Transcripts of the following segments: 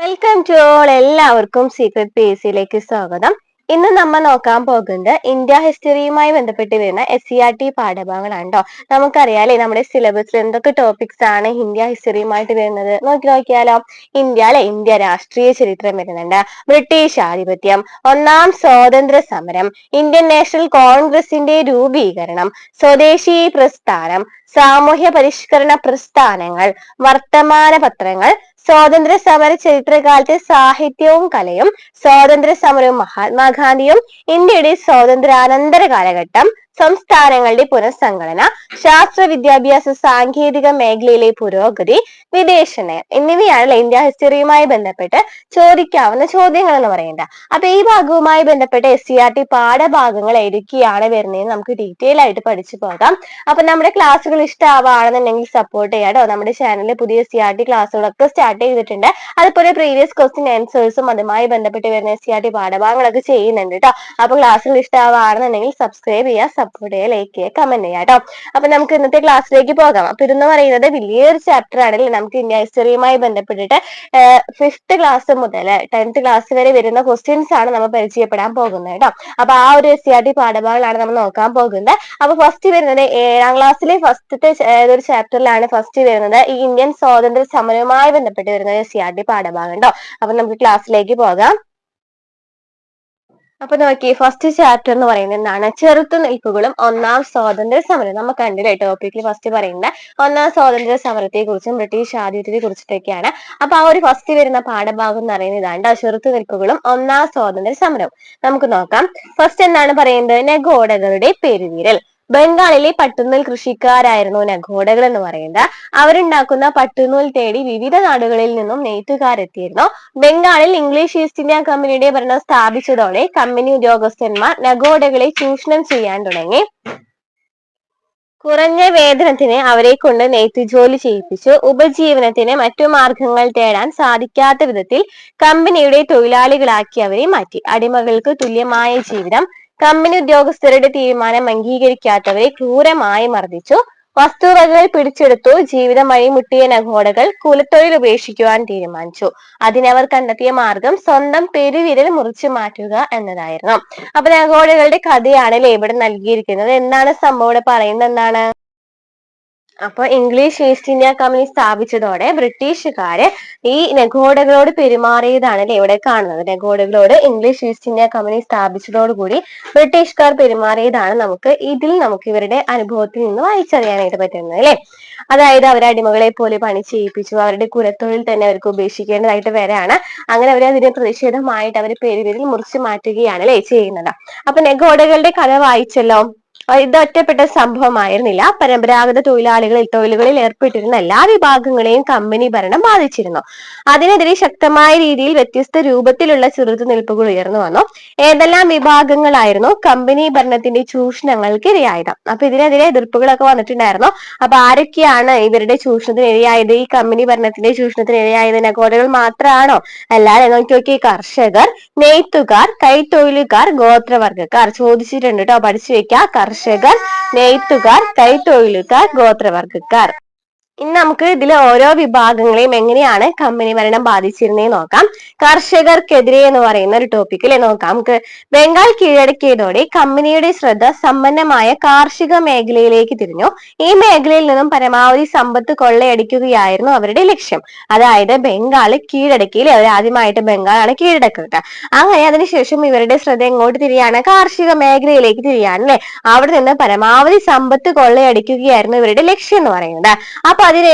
Welcome to all എല്ലാവർക്കും secret P S സിയിലേക്ക് സ്വാഗതം. ഇന്ന് നമ്മൾ നോക്കാൻ പോകുന്നത് ഇന്ത്യ ഹിസ്റ്ററിയുമായി ബന്ധപ്പെട്ട് വരുന്ന എസ് സി ആർ ടി പാഠഭാഗങ്ങളാണ് കേട്ടോ നമുക്കറിയാലേ നമ്മുടെ സിലബസിൽ എന്തൊക്കെ ടോപ്പിക്സ് ആണ് ഇന്ത്യ ഹിസ്റ്ററിയുമായിട്ട് വരുന്നത്. നോക്കി നോക്കിയാലോ. ഇന്ത്യ അല്ലെ ഇന്ത്യ രാഷ്ട്രീയ ചരിത്രം വരുന്നുണ്ട്. ബ്രിട്ടീഷ് ആധിപത്യം ഒന്നാം സ്വാതന്ത്ര്യ സമരം ഇന്ത്യൻ നാഷണൽ കോൺഗ്രസിന്റെ രൂപീകരണം സ്വദേശി പ്രസ്ഥാനം സാമൂഹ്യ പരിഷ്കരണ പ്രസ്ഥാനങ്ങൾ വർത്തമാന പത്രങ്ങൾ സ്വാതന്ത്ര്യ സമര ചരിത്രകാലത്തെ സാഹിത്യവും കലയും സ്വാതന്ത്ര്യ സമരവും മഹാത്മാഗാന്ധിയും ഇന്ത്യയുടെ സ്വാതന്ത്ര്യാനന്തര കാലഘട്ടം സംസ്ഥാനങ്ങളുടെ പുനഃസംഘടന ശാസ്ത്ര വിദ്യാഭ്യാസ സാങ്കേതിക മേഖലയിലെ പുരോഗതി വിദേശ നയം എന്നിവയാണ് ഇന്ത്യ ഹിസ്റ്ററിയുമായി ബന്ധപ്പെട്ട് ചോദിക്കാവുന്ന ചോദ്യങ്ങൾ എന്ന് പറയുന്നത്. അപ്പൊ ഈ ഭാഗവുമായി ബന്ധപ്പെട്ട് എസ് സി ആർ ടി പാഠഭാഗങ്ങൾ ഏതൊക്കെയാണ് വരുന്നതെന്ന് നമുക്ക് ഡീറ്റെയിൽ ആയിട്ട് പഠിച്ചു പോകാം. അപ്പൊ നമ്മുടെ ക്ലാസ്സുകൾ ഇഷ്ടമാവാണെന്നുണ്ടെങ്കിൽ സപ്പോർട്ട് ചെയ്യാട്ടോ നമ്മുടെ ചാനലിൽ പുതിയ എസ് സി ആർ ടി ക്ലാസ്സുകളൊക്കെ സ്റ്റാർട്ട് ചെയ്തിട്ടുണ്ട്. അതുപോലെ പ്രീവിയസ് ക്വസ്റ്റ്യൻ ആൻസേഴ്സും അതുമായി ബന്ധപ്പെട്ട് വരുന്ന എസ് സി ആർ ടി പാഠഭാഗങ്ങളൊക്കെ ചെയ്യുന്നുണ്ട് കേട്ടോ. അപ്പൊ ക്ലാസ്സുകൾ ഇഷ്ടമാവാണെന്നുണ്ടെങ്കിൽ സബ്സ്ക്രൈബ് ചെയ്യുക സപ്പോർട്ട് ചെയ്യുക ലൈക്ക് ചെയ്യുക കമന്റ് ചെയ്യുക കേട്ടോ അപ്പൊ നമുക്ക് ഇന്നത്തെ ക്ലാസ്സിലേക്ക് പോകാം. അപ്പൊ ഇതെന്ന് പറയുന്നത് വലിയൊരു ചാപ്റ്റർ ആണല്ലേ? നമുക്ക് ഇന്ത്യ ഹിസ്റ്ററിയുമായി ബന്ധപ്പെട്ടിട്ട് ഫിഫ്ത്ത് ക്ലാസ് മുതൽ ടെൻത്ത് ക്ലാസ് വരെ വരുന്ന ക്വസ്റ്റ്യൻസ് ആണ് നമ്മൾ പരിചയപ്പെടാൻ പോകുന്നത് കേട്ടോ അപ്പൊ ആ ഒരു എസ് സി ആർ ടി പാഠഭാഗങ്ങളാണ് നമ്മൾ നോക്കാൻ പോകുന്നത്. അപ്പൊ ഫസ്റ്റ് വരുന്നത് ഏഴാം ക്ലാസ്സിലെ ഫസ്റ്റത്തെ ഒരു ചാപ്റ്ററിലാണ് ഫസ്റ്റ് വരുന്നത്? ഈ ഇന്ത്യൻ സ്വാതന്ത്ര്യ സമരവുമായി ബന്ധപ്പെട്ട് വരുന്ന എസ് സി ആർ ടി പാഠഭാഗം കേട്ടോ അപ്പൊ നമുക്ക് ക്ലാസ്സിലേക്ക് പോകാം. അപ്പൊ നോക്കി ഫസ്റ്റ് ചാപ്റ്റർ എന്ന് പറയുന്നത് എന്താണ്? ചെറുത്തുനിൽപ്പുകളും ഒന്നാം സ്വാതന്ത്ര്യ സമരം നമ്മൾ കണ്ടില്ലേ ടോപ്പിക്കിൽ ഫസ്റ്റ് പറയുന്നത് ഒന്നാം സ്വാതന്ത്ര്യ സമരത്തെ കുറിച്ചും ബ്രിട്ടീഷ് ആധിപത്യത്തെ കുറിച്ചിട്ടൊക്കെയാണ്. അപ്പൊ ആ ഒരു ഫസ്റ്റ് വരുന്ന പാഠഭാഗം എന്ന് പറയുന്നത് ഇതാണ് ചെറുത്തുനിൽപ്പുകളും ഒന്നാം സ്വാതന്ത്ര്യ സമരവും. നമുക്ക് നോക്കാം. ഫസ്റ്റ് എന്താണ് പറയുന്നത്? നെഗോഡകളുടെ പെരുവിരൽ. ബംഗാളിലെ പട്ടുനൂൽ കൃഷിക്കാരായിരുന്നു നഗോഡകൾ എന്ന് പറയുന്നത്. അവരുണ്ടാക്കുന്ന പട്ടുനൂൽ തേടി വിവിധ നാടുകളിൽ നിന്നും നെയ്ത്തുകാരെത്തിയിരുന്നു. ബംഗാളിൽ ഇംഗ്ലീഷ് ഈസ്റ്റ് ഇന്ത്യ കമ്പനിയുടെ ഭരണം സ്ഥാപിച്ചതോടെ കമ്പനി ഉദ്യോഗസ്ഥന്മാർ നഗോഡകളെ ചൂഷണം ചെയ്യാൻ തുടങ്ങി. കുറഞ്ഞ വേതനത്തിന് അവരെ കൊണ്ട് നെയ്ത്ത് ജോലി ചെയ്യിപ്പിച്ചു. ഉപജീവനത്തിന് മറ്റു മാർഗങ്ങൾ തേടാൻ സാധിക്കാത്ത വിധത്തിൽ കമ്പനിയുടെ തൊഴിലാളികളാക്കി അവരെ മാറ്റി. അടിമകൾക്ക് തുല്യമായ ജീവിതം കമ്പനി ഉദ്യോഗസ്ഥരുടെ തീരുമാനം അംഗീകരിക്കാത്തവരെ ക്രൂരമായി മർദ്ദിച്ചു. വസ്തുവകകൾ പിടിച്ചെടുത്തു. ജീവിതം വഴിമുട്ടിയ നഗോഡകൾ കുലത്തൊഴിൽ ഉപേക്ഷിക്കുവാൻ തീരുമാനിച്ചു. അതിനവർ കണ്ടെത്തിയ മാർഗം സ്വന്തം പെരുവിരൽ മുറിച്ചു മാറ്റുക എന്നതായിരുന്നു. അപ്പൊ നഗോഡകളുടെ കഥയാണ് ഇവിടെ നൽകിയിരിക്കുന്നത്. എന്താണ് സംഭവം ഇവിടെ പറയുന്നത്? എന്താണ്? അപ്പൊ ഇംഗ്ലീഷ് ഈസ്റ്റ് ഇന്ത്യ കമ്പനി സ്ഥാപിച്ചതോടെ ബ്രിട്ടീഷുകാര് ഈ നെഗോഡകളോട് പെരുമാറിയതാണ് അല്ലെ ഇവിടെ കാണുന്നത്? നെഗോഡകളോട് ഇംഗ്ലീഷ് ഈസ്റ്റ് ഇന്ത്യ കമ്പനി സ്ഥാപിച്ചതോടുകൂടി ബ്രിട്ടീഷുകാർ പെരുമാറിയതാണ് നമുക്ക് ഇതിൽ നമുക്ക് ഇവരുടെ അനുഭവത്തിൽ നിന്ന് വായിച്ചറിയാനായിട്ട് പറ്റുന്നത് അല്ലെ? അതായത് അവരെ അടിമകളെ പോലെ പണി ചെയ്യിപ്പിച്ചു അവരുടെ കുലത്തൊഴിൽ തന്നെ അവർക്ക് ഉപേക്ഷിക്കേണ്ടതായിട്ട് വരാണ് അങ്ങനെ അവർ അതിന് പ്രതിഷേധമായിട്ട് അവർ പേരുപേരിൽ മുറിച്ചു മാറ്റുകയാണ് അല്ലെ ചെയ്യുന്നത്. അപ്പൊ നെഗോഡകളുടെ കഥ വായിച്ചല്ലോ. ഇത് ഒറ്റപ്പെട്ട സംഭവമായിരുന്നില്ല. പരമ്പരാഗത തൊഴിലാളികളിൽ തൊഴിലുകളിൽ ഏർപ്പെട്ടിരുന്ന എല്ലാ വിഭാഗങ്ങളെയും കമ്പനി ഭരണം ബാധിച്ചിരുന്നു. അതിനെതിരെ ശക്തമായ രീതിയിൽ വ്യത്യസ്ത രൂപത്തിലുള്ള ചെറുത്തുനിൽപ്പുകൾ ഉയർന്നു വന്നു. ഏതെല്ലാം വിഭാഗങ്ങളായിരുന്നു കമ്പനി ഭരണത്തിന്റെ ചൂഷണങ്ങൾക്ക് ഇരയായത് അപ്പൊ ഇതിനെതിരെ എതിർപ്പുകളൊക്കെ വന്നിട്ടുണ്ടായിരുന്നു. അപ്പൊ ആരൊക്കെയാണ് ഇവരുടെ ചൂഷണത്തിന് ഇരയായത് ഈ കമ്പനി ഭരണത്തിന്റെ ചൂഷണത്തിന് ഇരയായത് നഗോഡകൾ മാത്രമാണോ? അല്ലാതെ നോക്കി കർഷകർ നെയ്ത്തുകാർ കൈത്തൊഴിലുകാർ ഗോത്രവർഗക്കാർ ചോദിച്ചിട്ടുണ്ട് കേട്ടോ പഠിച്ചു വെക്കുക കർഷകർ നെയ്ത്തുകാർ കൈത്തൊഴിലുകാർ ഗോത്രവർഗക്കാർ ഇനി നമുക്ക് ഇതിലെ ഓരോ വിഭാഗങ്ങളെയും എങ്ങനെയാണ് കമ്പനി ഭരണം ബാധിച്ചിരുന്നേ നോക്കാം. കർഷകർക്കെതിരെ എന്ന് പറയുന്ന ഒരു ടോപ്പിക്കിൽ നോക്കാം. നമുക്ക് ബംഗാൾ കീഴടക്കിയതോടെ കമ്പനിയുടെ ശ്രദ്ധ സമ്പന്നമായ കാർഷിക മേഖലയിലേക്ക് തിരിഞ്ഞു. ഈ മേഖലയിൽ നിന്നും പരമാവധി സമ്പത്ത് കൊള്ളയടിക്കുകയായിരുന്നു അവരുടെ ലക്ഷ്യം. അതായത് ബംഗാൾ കീഴടക്കിയില്ലേ അവർ ആദ്യമായിട്ട് ബംഗാളാണ് കീഴടക്കുന്നത്. അങ്ങനെ അതിനുശേഷം ഇവരുടെ ശ്രദ്ധ എങ്ങോട്ട് തിരിയാണ്? കാർഷിക മേഖലയിലേക്ക് തിരിയാണ് അല്ലെ? അവിടെ നിന്ന് പരമാവധി സമ്പത്ത് കൊള്ളയടിക്കുകയായിരുന്നു ഇവരുടെ ലക്ഷ്യം എന്ന് പറയുന്നത്. അപ്പൊ അതിന്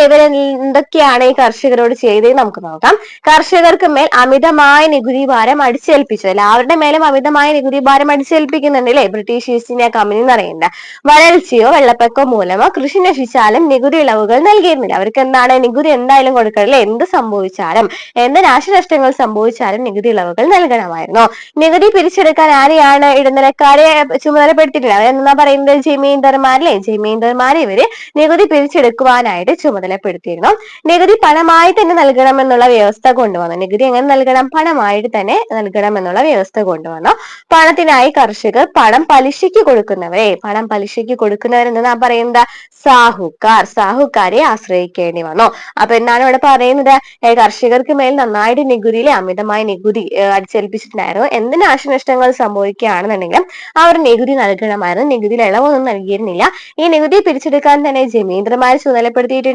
എന്തൊക്കെയാണ് ഈ കർഷകരോട് ചെയ്തത് നമുക്ക് നോക്കാം. കർഷകർക്ക് മേൽ അമിതമായ നികുതി ഭാരം അടിച്ചേൽപ്പിച്ചു എല്ലാവരുടെ മേലും അമിതമായ നികുതി ഭാരം അടിച്ചേൽപ്പിക്കുന്നുണ്ട് അല്ലേ? ബ്രിട്ടീഷ് ഈസ്റ്റ് ഇന്ത്യ കമ്പനി എന്ന് പറയുന്നത്. വരൾച്ചയോ വെള്ളപ്പൊക്കോ മൂലമോ കൃഷി നശിച്ചാലും നികുതി ഇളവുകൾ നൽകിയിരുന്നില്ല. അവർക്ക് എന്താണ്? നികുതി എന്തായാലും കൊടുക്കണം അല്ലെ? എന്ത് സംഭവിച്ചാലും എന്ത് നാശനഷ്ടങ്ങൾ സംഭവിച്ചാലും നികുതി ഇളവുകൾ നൽകണമായിരുന്നു. നികുതി പിരിച്ചെടുക്കാൻ ആരെയാണ് ഇടനിലക്കാരെ ചുമതലപ്പെടുത്തിയിട്ടില്ല അവരെന്താ പറയുന്നത്? ജമീന്ദർമാരല്ലേ? ജമീന്ദർമാരെ ഇവർ നികുതി പിരിച്ചെടുക്കുവാനായിട്ട് ചുമതലപ്പെടുത്തിയിരുന്നു. നികുതി പണമായി തന്നെ നൽകണമെന്നുള്ള വ്യവസ്ഥ കൊണ്ടുവന്നു. നികുതി എങ്ങനെ നൽകണം? പണമായിട്ട് തന്നെ നൽകണമെന്നുള്ള വ്യവസ്ഥ കൊണ്ടുവന്നു. പണത്തിനായി കർഷകർ പണം പലിശയ്ക്ക് കൊടുക്കുന്നവരെ പണം പലിശയ്ക്ക് കൊടുക്കുന്നവരെന്ന് കൊടുക്കുന്നവരെന്നാ പറയുന്നത് സാഹുക്കാർ സാഹുക്കാരെ ആശ്രയിക്കേണ്ടി വന്നു. അപ്പൊ എന്താണ് ഇവിടെ പറയുന്നത്? കർഷകർക്ക് മേൽ നന്നായിട്ട് നികുതിയിലെ അമിതമായ നികുതി അടിച്ചേൽപ്പിച്ചിട്ടുണ്ടായിരുന്നു. എന്ത് നാശനഷ്ടങ്ങൾ സംഭവിക്കുകയാണെന്നുണ്ടെങ്കിലും അവർ നികുതി നൽകണമായിരുന്നു. നികുതിയിൽ ഇളവൊന്നും നൽകിയിരുന്നില്ല. ഈ നികുതി പിരിച്ചെടുക്കാൻ തന്നെ ജമീന്ദ്രമാർ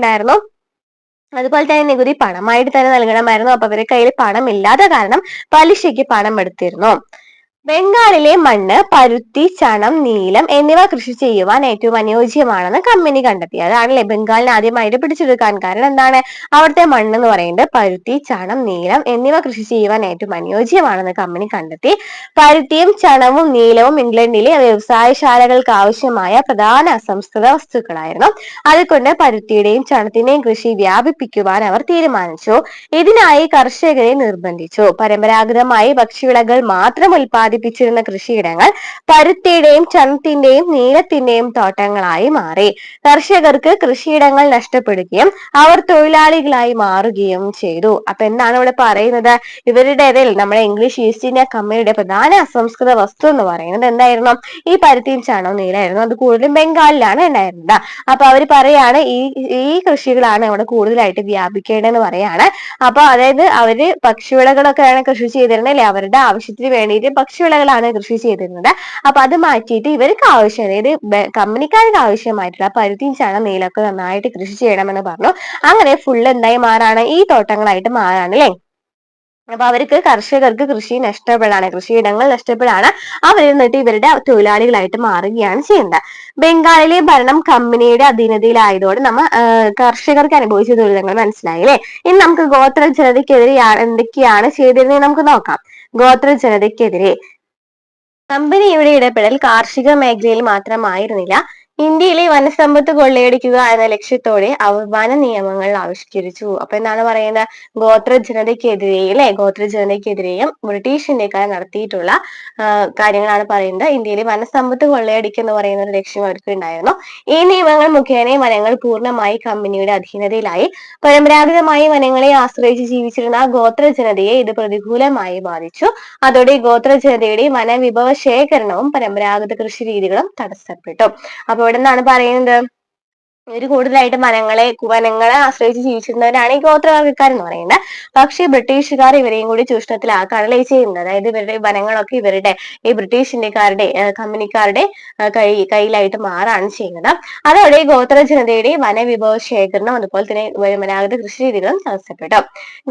ചുമതലപ്പെടുത്തിയിട്ടുണ്ടായിരുന്നു അതുപോലെ തന്നെ നികുതി പണമായിട്ട് തന്നെ നൽകണമായിരുന്നു. അപ്പൊ അവരുടെ കയ്യിൽ പണം ഇല്ലാത്ത കാരണം പലിശയ്ക്ക് പണം എടുത്തിരുന്നു. ബംഗാളിലെ മണ്ണ് പരുത്തി ചണം നീലം എന്നിവ കൃഷി ചെയ്യുവാൻ ഏറ്റവും അനുയോജ്യമാണെന്ന് കമ്പനി കണ്ടെത്തി. അതാണല്ലേ ബംഗാളിനെ ആദ്യമായിട്ട് പിടിച്ചെടുക്കാൻ കാരണം എന്താണ്? അവിടുത്തെ മണ്ണ് എന്ന് പറയുന്നത് പരുത്തി ചണം നീലം എന്നിവ കൃഷി ചെയ്യുവാൻ ഏറ്റവും അനുയോജ്യമാണെന്ന് കമ്പനി കണ്ടെത്തി. പരുത്തിയും ചണവും നീലവും ഇംഗ്ലണ്ടിലെ വ്യവസായശാലകൾക്ക് ആവശ്യമായ പ്രധാന അസംസ്കൃത വസ്തുക്കളായിരുന്നു. അതുകൊണ്ട് പരുത്തിയുടെയും ചണത്തിന്റെയും കൃഷി വ്യാപിപ്പിക്കുവാൻ അവർ തീരുമാനിച്ചു. ഇതിനായി കർഷകരെ നിർബന്ധിച്ചു. പരമ്പരാഗതമായി ഭക്ഷ്യവിളകൾ മാത്രം ഉൽപ്പാദിപ്പിച്ചു ഉൽപ്പാദിപ്പിച്ചിരുന്ന കൃഷിയിടങ്ങൾ പരുത്തിയുടെയും ചന്തിന്റെയും നീലത്തിന്റെയും തോട്ടങ്ങളായി മാറി. കർഷകർക്ക് കൃഷിയിടങ്ങൾ നഷ്ടപ്പെടുകയും അവർ തൊഴിലാളികളായി മാറുകയും ചെയ്തു. അപ്പൊ എന്താണ് ഇവിടെ പറയുന്നത്? ഇവരുടെ ഇതിൽ നമ്മുടെ ഇംഗ്ലീഷ് ഈസ്റ്റ് ഇന്ത്യ കമ്പനിയുടെ പ്രധാന അസംസ്കൃത വസ്തു എന്ന് പറയുന്നത് എന്തായിരുന്നു? ഈ പരുത്തിയും ചാണവും നീലായിരുന്നു. അത് കൂടുതലും ബംഗാളിലാണ് ഉണ്ടായിരുന്നത്. അപ്പൊ അവർ പറയാണ് ഈ ഈ കൃഷികളാണ് അവിടെ കൂടുതലായിട്ട് വ്യാപിക്കേണ്ടതെന്ന് പറയാണ്. അപ്പൊ അതായത് അവർ പക്ഷിവിളകളൊക്കെയാണ് കൃഷി ചെയ്തിരുന്നത് അവരുടെ ആവശ്യത്തിന് വേണ്ടിയിട്ട് പക്ഷി ഭക്ഷ്യവിളകളാണ് കൃഷി ചെയ്തിരുന്നത്. അപ്പൊ അത് മാറ്റിയിട്ട് ഇവർക്ക് ആവശ്യം അതായത് കമ്പനിക്കാർക്ക് ആവശ്യമായിട്ടുള്ള പരുത്തിയും ചണം നീലൊക്കെ നന്നായിട്ട് കൃഷി ചെയ്യണമെന്ന് പറഞ്ഞു. അങ്ങനെ ഫുള്ള് എന്തായി മാറാണ് ഈ തോട്ടങ്ങളായിട്ട് മാറാണ് അല്ലേ അപ്പൊ അവർക്ക് കർഷകർക്ക് കൃഷി നഷ്ടപ്പെടാണ് കൃഷിയിടങ്ങൾ നഷ്ടപ്പെടാണ്. അവർ എന്നിട്ട് ഇവരുടെ തൊഴിലാളികളായിട്ട് മാറുകയാണ് ചെയ്യുന്നത്. ബംഗാളിലെ ഭരണം കമ്പനിയുടെ അധീനതയിലായതോടെ നമ്മ കർഷകർക്ക് അനുഭവിച്ച ദുരിതങ്ങൾ മനസ്സിലായി അല്ലെ? ഇനി നമുക്ക് ഗോത്ര ജനതയ്ക്കെതിരെ എന്തൊക്കെയാണ് ചെയ്തിരുന്നത് നമുക്ക് നോക്കാം. ഗോത്ര ജനതയ്ക്കെതിരെ. കമ്പനിയുടെ ഇടപെടൽ കാർഷിക മേഖലയിൽ മാത്രമായിരുന്നില്ല. ഇന്ത്യയിലെ വനസമ്പത്ത് കൊള്ളയടിക്കുക എന്ന ലക്ഷ്യത്തോടെ അവർ വന നിയമങ്ങൾ ആവിഷ്കരിച്ചു. അപ്പൊ എന്താണ് പറയുന്നത്? ഗോത്ര ജനതയ്ക്കെതിരെ അല്ലെ? ഗോത്ര ജനതയ്ക്കെതിരെയും ബ്രിട്ടീഷ് ഇന്ത്യക്കാർ നടത്തിയിട്ടുള്ള കാര്യങ്ങളാണ് പറയുന്നത്. ഇന്ത്യയിലെ വനസമ്പത്ത് കൊള്ളയടിക്കുക എന്ന് പറയുന്ന ഒരു ലക്ഷ്യം അവർക്ക് ഉണ്ടായിരുന്നു. ഈ നിയമങ്ങൾ മുഖേന വനങ്ങൾ പൂർണമായി കമ്പനിയുടെ അധീനതയിലായി. പരമ്പരാഗതമായി വനങ്ങളെ ആശ്രയിച്ച് ജീവിച്ചിരുന്ന ഗോത്ര ജനതയെ ഇത് പ്രതികൂലമായി ബാധിച്ചു. അതോടെ ഗോത്ര ജനതയുടെ വനവിഭവ ശേഖരണവും പരമ്പരാഗത കൃഷി രീതികളും തടസ്സപ്പെട്ടു. അപ്പൊ ഇവിടെ നിന്നാണ് പറയുന്നത്? ഇവർ കൂടുതലായിട്ട് വനങ്ങളെ വനങ്ങളെ ആശ്രയിച്ച് ജീവിച്ചിരുന്നവരാണ് ഈ ഗോത്രവർഗക്കാർ എന്ന് പറയുന്നത്. പക്ഷേ ബ്രിട്ടീഷുകാർ ഇവരെയും കൂടി ചൂഷണത്തിലാക്കാണല്ലേ ചെയ്യുന്നത്. അതായത് ഇവരുടെ വനങ്ങളൊക്കെ ഇവരുടെ ഈ ബ്രിട്ടീഷ് ഇന്ത്യക്കാരുടെ കമ്പനിക്കാരുടെ കൈ കയ്യിലായിട്ട് മാറാണ് ചെയ്യുന്നത്. അതോടെ ഗോത്ര ജനതയുടെ വനവിഭവ ശേഖരണം അതുപോലെ തന്നെ പരമ്പരാഗത കൃഷി രീതികളും തടസ്സപ്പെട്ടു.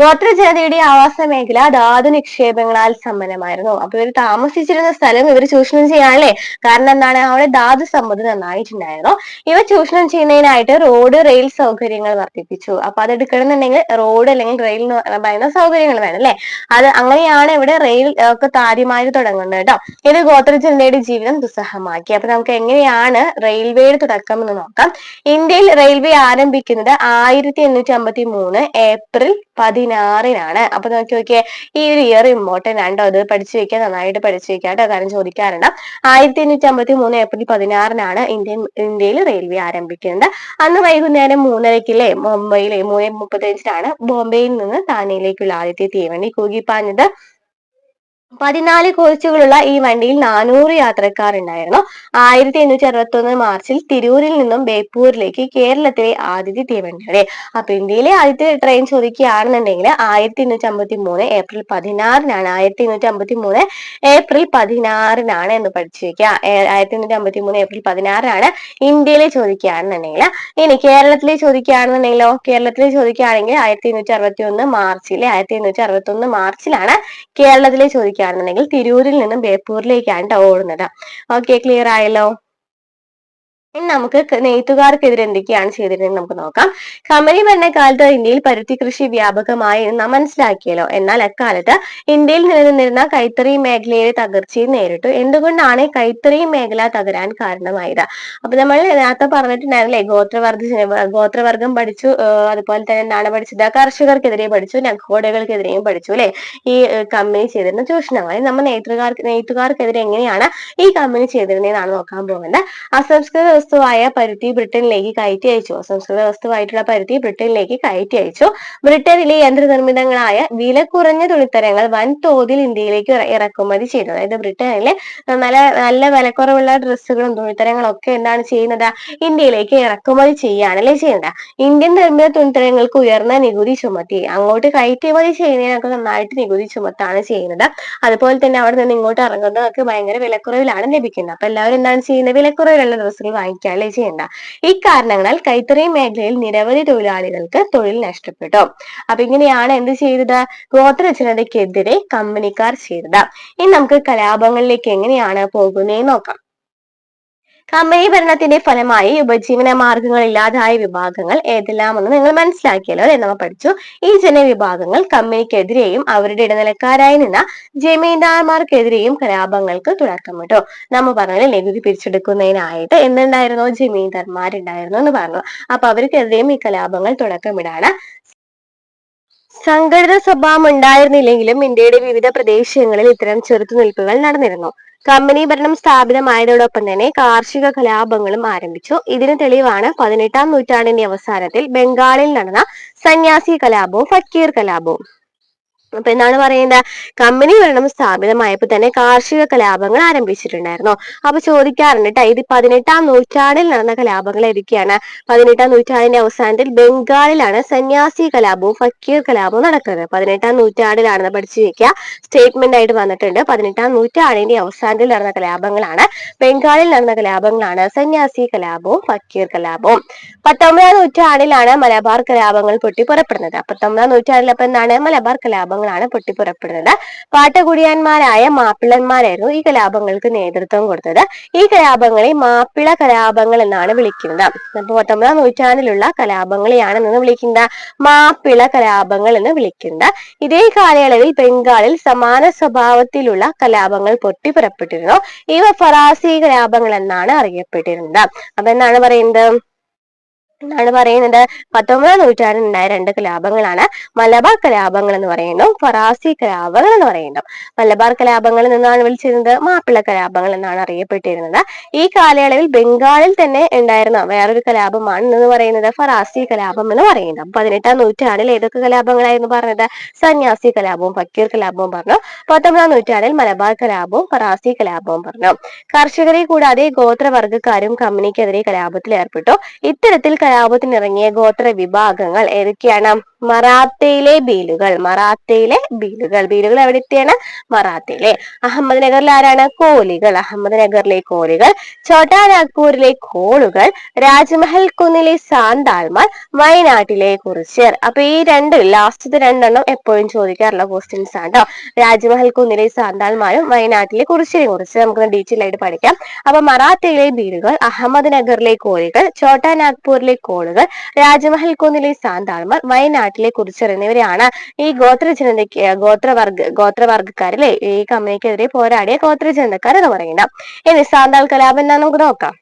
ഗോത്ര ജനതയുടെ ആവാസ മേഖല ധാതു നിക്ഷേപങ്ങളാൽ സമ്പന്നമായിരുന്നു. അപ്പൊ ഇവർ താമസിച്ചിരുന്ന സ്ഥലം ഇവർ ചൂഷണം ചെയ്യാനല്ലേ? കാരണം എന്താണ്? അവിടെ ധാതു സമ്പത്ത് നന്നായിട്ടുണ്ടായിരുന്നു. ഇവ ചൂഷണം അതിനായിട്ട് റോഡ് റെയിൽ സൗകര്യങ്ങൾ വർദ്ധിപ്പിച്ചു. അപ്പൊ അത് എടുക്കണമെന്നുണ്ടെങ്കിൽ റോഡ് അല്ലെങ്കിൽ റെയിൽ എന്ന് പറയുന്ന സൗകര്യങ്ങൾ വേണം അല്ലെ? അത് അങ്ങനെയാണ് ഇവിടെ റെയിൽ ഒക്കെ താരിമാര് തുടങ്ങുന്നത് കേട്ടോ. ഇത് ഗോത്രജനതയുടെ ജീവിതം ദുസ്സഹമാക്കി. അപ്പൊ നമുക്ക് എങ്ങനെയാണ് റെയിൽവേയുടെ തുടക്കം എന്ന് നോക്കാം. ഇന്ത്യയിൽ റെയിൽവേ ആരംഭിക്കുന്നത് ആയിരത്തി എണ്ണൂറ്റി അമ്പത്തി മൂന്ന് ഏപ്രിൽ പതിനാറിനാണ്. അപ്പൊ നോക്കി നോക്കിയേ ഈ ഒരു ഇയർ ഇമ്പോർട്ടന്റ് ആണ് അത് പഠിച്ചു വെക്കാൻ നന്നായിട്ട് പഠിച്ചു വെക്കാം കേട്ടോ. കാരണം ചോദിക്കാറുണ്ട് ആയിരത്തി എണ്ണൂറ്റി അമ്പത്തി മൂന്ന് ഏപ്രിൽ പതിനാറിനാണ് ഇന്ത്യൻ ഇന്ത്യയിൽ റെയിൽവേ ആരംഭിക്കുന്നത്. അന്ന് വൈകുന്നേരം മൂന്നരക്കില്ലേ മുംബൈയിലെ മൂന്ന് മുപ്പത്തഞ്ചിനാണ് ബോംബെയിൽ നിന്ന് താനെയിലേക്കുള്ള ആദ്യത്തെ തീവണ്ടി കൂകിപ്പാഞ്ഞത്. പതിനാല് കോച്ചുകളുള്ള ഈ വണ്ടിയിൽ നാനൂറ് യാത്രക്കാർ ഉണ്ടായിരുന്നു. ആയിരത്തി എണ്ണൂറ്റി അറുപത്തി ഒന്ന് മാർച്ചിൽ തിരൂരിൽ നിന്നും ബേപ്പൂരിലേക്ക് കേരളത്തിലെ ആദ്യത്തെ തീവണ്ടിയുടെ അപ്പൊ ഇന്ത്യയിലെ ആദ്യത്തെ ട്രെയിൻ ചോദിക്കുകയാണെന്നുണ്ടെങ്കിൽ ആയിരത്തി എണ്ണൂറ്റി അമ്പത്തി മൂന്ന് ഏപ്രിൽ പതിനാറിനാണ്. ആയിരത്തി എണ്ണൂറ്റി അമ്പത്തി മൂന്ന് ഏപ്രിൽ പതിനാറിനാണ് എന്ന് പഠിച്ചു വെക്കുക ആയിരത്തി എണ്ണൂറ്റി അമ്പത്തി മൂന്ന് ഏപ്രിൽ പതിനാറിനാണ് ഇന്ത്യയിലെ ചോദിക്കുകയാണെന്നുണ്ടെങ്കിൽ. ഇനി കേരളത്തിലെ ചോദിക്കുകയാണെന്നുണ്ടെങ്കിലോ? കേരളത്തിലെ ചോദിക്കുകയാണെങ്കിൽ ആയിരത്തി എണ്ണൂറ്റി അറുപത്തി ഒന്ന് മാർച്ചിലെ ആയിരത്തി എണ്ണൂറ്റി അറുപത്തി ഒന്ന് മാർച്ചിലാണ് കേരളത്തിലെ ചോദിക്കുക ആണെന്നുണ്ടെങ്കിൽ തിരൂരിൽ നിന്നും ബേപ്പൂരിലേക്കാണ് ഓടുന്നത്. ഓക്കെ ക്ലിയർ ആയല്ലോ? ഇനി നമുക്ക് നെയ്ത്തുകാർക്കെതിരെ എന്തൊക്കെയാണ് ചെയ്തിരുന്നത് നമുക്ക് നോക്കാം. കമലി ഭരണകാലത്ത് ഇന്ത്യയിൽ പരുത്തി കൃഷി വ്യാപകമായി നാം മനസ്സിലാക്കിയല്ലോ. എന്നാൽ അക്കാലത്ത് ഇന്ത്യയിൽ നിലനിന്നിരുന്ന കൈത്തറി മേഖലയിലെ തകർച്ചയെ നേരിട്ടു. എന്തുകൊണ്ടാണ് കൈത്തറി മേഖല തകരാൻ കാരണമായത്? അപ്പൊ നമ്മൾ നേരത്തെ പറഞ്ഞിട്ടുണ്ടായിരുന്നില്ലേ ഗോത്രവർഗ ഗോത്രവർഗം പഠിച്ചു അതുപോലെ തന്നെ എന്താണ് പഠിച്ചത്? കർഷകർക്കെതിരെ പഠിച്ചു നഖോടകൾക്കെതിരെയും പഠിച്ചു അല്ലെ? ഈ കമ്പനി ചെയ്തിരുന്ന ചൂഷണമായി നമ്മൾ നെയ്ത്തുകാർക്ക് നെയ്ത്തുകാർക്കെതിരെ എങ്ങനെയാണ് ഈ കമ്പനി ചെയ്തിരുന്നതെന്നാണ് നോക്കാൻ പോകുന്നത്. അസംസ്കൃത വസ്തുവായ പരുത്തി ബ്രിട്ടനിലേക്ക് കയറ്റി അയച്ചു. അസംസ്കൃത വസ്തുവായിട്ടുള്ള പരുത്തി ബ്രിട്ടനിലേക്ക് കയറ്റി അയച്ചു. ബ്രിട്ടനിലെ യന്ത്രനിർമ്മിതങ്ങളായ വില കുറഞ്ഞ തുണിത്തരങ്ങൾ വൻതോതിൽ ഇന്ത്യയിലേക്ക് ഇറക്കുമതി ചെയ്തു. അതായത് ബ്രിട്ടനിലെ നല്ല നല്ല വിലക്കുറവുള്ള ഡ്രസ്സുകളും തുണിത്തരങ്ങളും ഒക്കെ എന്താണ് ചെയ്യുന്നത്? ഇന്ത്യയിലേക്ക് ഇറക്കുമതി ചെയ്യുകയാണല്ലേ ചെയ്യുന്നത്. ഇന്ത്യൻ നിർമ്മിത തുണിത്തരങ്ങൾക്ക് ഉയർന്ന നികുതി ചുമത്തി. അങ്ങോട്ട് കയറ്റുമതി ചെയ്യുന്നതിനൊക്കെ നന്നായിട്ട് നികുതി ചുമത്താണ് ചെയ്യുന്നത്. അതുപോലെ തന്നെ അവിടെ നിന്ന് ഇങ്ങോട്ട് ഇറങ്ങുന്നതൊക്കെ ഭയങ്കര വിലക്കുറവിലാണ് ലഭിക്കുന്നത്. അപ്പൊ എല്ലാവരും എന്താണ് ചെയ്യുന്നത്? വിലക്കുറവിലുള്ള ഡ്രസ്സുകൾ വാങ്ങിക്കുകയല്ലേ ചെയ്യേണ്ട. ഈ കാരണങ്ങളാൽ കൈത്തറി മേഖലയിൽ നിരവധി തൊഴിലാളികൾക്ക് തൊഴിൽ നഷ്ടപ്പെട്ടു. അപ്പൊ ഇങ്ങനെയാണ് എന്ത് ചെയ്തത്? ഗോത്രജനതയ്ക്കെതിരെ കമ്പനിക്കാർ ചെയ്തത്. ഇനി നമുക്ക് കലാപങ്ങളിലേക്ക് എങ്ങനെയാണ് പോകുന്നതെന്ന് നോക്കാം. കമ്പനി ഭരണത്തിന്റെ ഫലമായി ഉപജീവന മാർഗങ്ങൾ ഇല്ലാതായ വിഭാഗങ്ങൾ ഏതെല്ലാമെന്ന് നിങ്ങൾ മനസ്സിലാക്കിയല്ലോ അല്ലെ? നമ്മൾ പഠിച്ചു. ഈ ജനവിഭാഗങ്ങൾ കമ്പനിക്കെതിരെയും അവരുടെ ഇടനിലക്കാരായി നിന്ന ജമീന്ദാർമാർക്കെതിരെയും കലാപങ്ങൾക്ക് തുടക്കമിട്ടു നമ്മൾ പറഞ്ഞു നികുതി പിരിച്ചെടുക്കുന്നതിനായിട്ട് എന്തുണ്ടായിരുന്നു? ജമീന്ദാർമാരുണ്ടായിരുന്നു എന്ന് പറഞ്ഞു. അപ്പൊ അവർക്കെതിരെയും ഈ കലാപങ്ങൾ തുടക്കമിടാണ്. സംഘടിത സ്വഭാവം ഉണ്ടായിരുന്നില്ലെങ്കിലും ഇന്ത്യയുടെ വിവിധ പ്രദേശങ്ങളിൽ ഇത്തരം ചെറുത്തുനിൽപ്പുകൾ നടന്നിരുന്നു. കമ്പനി ഭരണം സ്ഥാപിതമായതോടൊപ്പം തന്നെ കാർഷിക കലാപങ്ങളും ആരംഭിച്ചു. ഇതിന് തെളിവാണ് പതിനെട്ടാം നൂറ്റാണ്ടിന്റെ അവസാനത്തിൽ ബംഗാളിൽ നടന്ന സന്യാസി കലാപവും ഫക്കീർ കലാപവും. അപ്പൊ എന്താണ് പറയുന്നത്? കമ്പനി ഭരണം സ്ഥാപിതമായപ്പോൾ തന്നെ കാർഷിക കലാപങ്ങൾ ആരംഭിച്ചിട്ടുണ്ടായിരുന്നു. അപ്പൊ ചോദിക്കാറുണ്ട് ഇത് പതിനെട്ടാം നൂറ്റാണ്ടിൽ നടന്ന കലാപങ്ങൾ ഏതൊക്കെയാണ്? പതിനെട്ടാം നൂറ്റാണ്ടിന്റെ അവസാനത്തിൽ ബംഗാളിലാണ് സന്യാസി കലാപവും ഫക്കീർ കലാപവും നടക്കുന്നത്. പതിനെട്ടാം നൂറ്റാണ്ടിലാണെന്ന് പഠിച്ചു വെക്കുക. സ്റ്റേറ്റ്മെന്റ് ആയിട്ട് വന്നിട്ടുണ്ട്. പതിനെട്ടാം നൂറ്റാണ്ടിന്റെ അവസാനത്തിൽ നടന്ന കലാപങ്ങളാണ്. ബംഗാളിൽ നടന്ന കലാപങ്ങളാണ് സന്യാസി കലാപവും ഫക്കീർ കലാപവും. പത്തൊമ്പതാം നൂറ്റാണ്ടിലാണ് മലബാർ കലാപങ്ങൾ പൊട്ടി പുറപ്പെടുന്നത്. പത്തൊമ്പതാം നൂറ്റാണ്ടിൽ അപ്പൊ എന്താണ്? മലബാർ കലാപങ്ങൾ കലാപങ്ങളാണ് പൊട്ടിപ്പുറപ്പെടുന്നത്. പാട്ടകുടിയാന്മാരായ മാപ്പിളന്മാരായിരുന്നു ഈ കലാപങ്ങൾക്ക് നേതൃത്വം കൊടുത്തത്. ഈ കലാപങ്ങളെ മാപ്പിള കലാപങ്ങൾ എന്നാണ് വിളിക്കുന്നത്. അപ്പൊ പത്തൊമ്പതാം നൂറ്റാണ്ടിലുള്ള കലാപങ്ങളെയാണ് എന്ന് വിളിക്കുന്നത്. മാപ്പിള കലാപങ്ങൾ എന്ന് വിളിക്കുന്നത്. ഇതേ കാലയളവിൽ ബംഗാളിൽ സമാന സ്വഭാവത്തിലുള്ള കലാപങ്ങൾ പൊട്ടിപ്പുറപ്പെട്ടിരുന്നു. ഇവ ഫറാസി കലാപങ്ങൾ എന്നാണ് അറിയപ്പെട്ടിരുന്നത്. അപ്പൊ എന്താണ് പറയുന്നത്? എന്നാണ് പറയുന്നത്? പത്തൊമ്പതാം നൂറ്റാണ്ടിൽ ഉണ്ടായ രണ്ട് കലാപങ്ങളാണ്. മലബാർ കലാപങ്ങൾ എന്ന് പറയുന്നു. ഫറാസി കലാപങ്ങൾ എന്ന് പറയുന്നു. മലബാർ കലാപങ്ങൾ നിന്നാണ് വിളിച്ചിരുന്നത്. മാപ്പിള കലാപങ്ങൾ എന്നാണ് അറിയപ്പെട്ടിരുന്നത്. ഈ കാലയളവിൽ ബംഗാളിൽ തന്നെ ഉണ്ടായിരുന്ന വേറൊരു കലാപമാണ് എന്ന് പറയുന്നത്. ഫറാസി കലാപം എന്ന് പറയുന്നത് പതിനെട്ടാം നൂറ്റാണ്ടിൽ ഏതൊക്കെ കലാപങ്ങളായിരുന്നു പറഞ്ഞത്? സന്യാസി കലാപവും ഫക്കീർ കലാപവും പറഞ്ഞു. പത്തൊമ്പതാം നൂറ്റാണ്ടിൽ മലബാർ കലാപവും ഫറാസി കലാപവും പറഞ്ഞു. കർഷകരെ കൂടാതെ ഗോത്രവർഗക്കാരും കമ്പനിക്കെതിരെ കലാപത്തിൽ ഏർപ്പെട്ടു. ഇത്തരത്തിൽ കലാപത്തിനിറങ്ങിയ ഗോത്ര വിഭാഗങ്ങൾ ഏതൊക്കെയാണ്? മറാത്തയിലെ ബീലുകൾ. മറാത്തയിലെ ബീലുകൾ. ബീലുകൾ എവിടെത്തെയാണ് മറാത്തയിലെ. അഹമ്മദ് നഗറിൽ ആരാണ്? കോലികൾ. അഹമ്മദ് നഗറിലെ കോലികൾ. ഛോട്ടാ നാഗ്പൂരിലെ കോളുകൾ. രാജ്മഹൽ കുന്നിലെ സാന്താൾമാർ. വയനാട്ടിലെ കുറിച്യർ അപ്പൊ ഈ രണ്ട് ലാസ്റ്റത്തെ രണ്ടെണ്ണം എപ്പോഴും ചോദിക്കാറുള്ള ക്വസ്റ്റ്യൻസ് ആണ് കേട്ടോ രാജ്മഹൽ കുന്നിലെ സാന്താൾമാരും വയനാട്ടിലെ കുറിച്യരെ കുറിച്ച് നമുക്ക് ഡീറ്റെയിൽ ആയിട്ട് പഠിക്കാം. അപ്പൊ മറാത്തയിലെ ബീലുകൾ അഹമ്മദ് നഗറിലെ കോലികൾ ഛോട്ടാ നാഗ്പൂരിലെ കോളുകൾ രാജ്മഹൽ കുന്നിലെ സാന്താൾമാർ വയനാട്ടിലെ കുറിച്ചർ എന്നിവരെയാണ് ഈ ഗോത്ര ജനതയ്ക്ക് ഗോത്രവർഗ ഗോത്രവർഗക്കാരിലെ ഈ കമ്പനിക്കെതിരെ പോരാടിയ ഗോത്ര ജനതക്കാർ എന്ന് പറയുന്നത്. ഇനി സാന്താൾ കലാപം എന്താ നമുക്ക് നോക്കാം.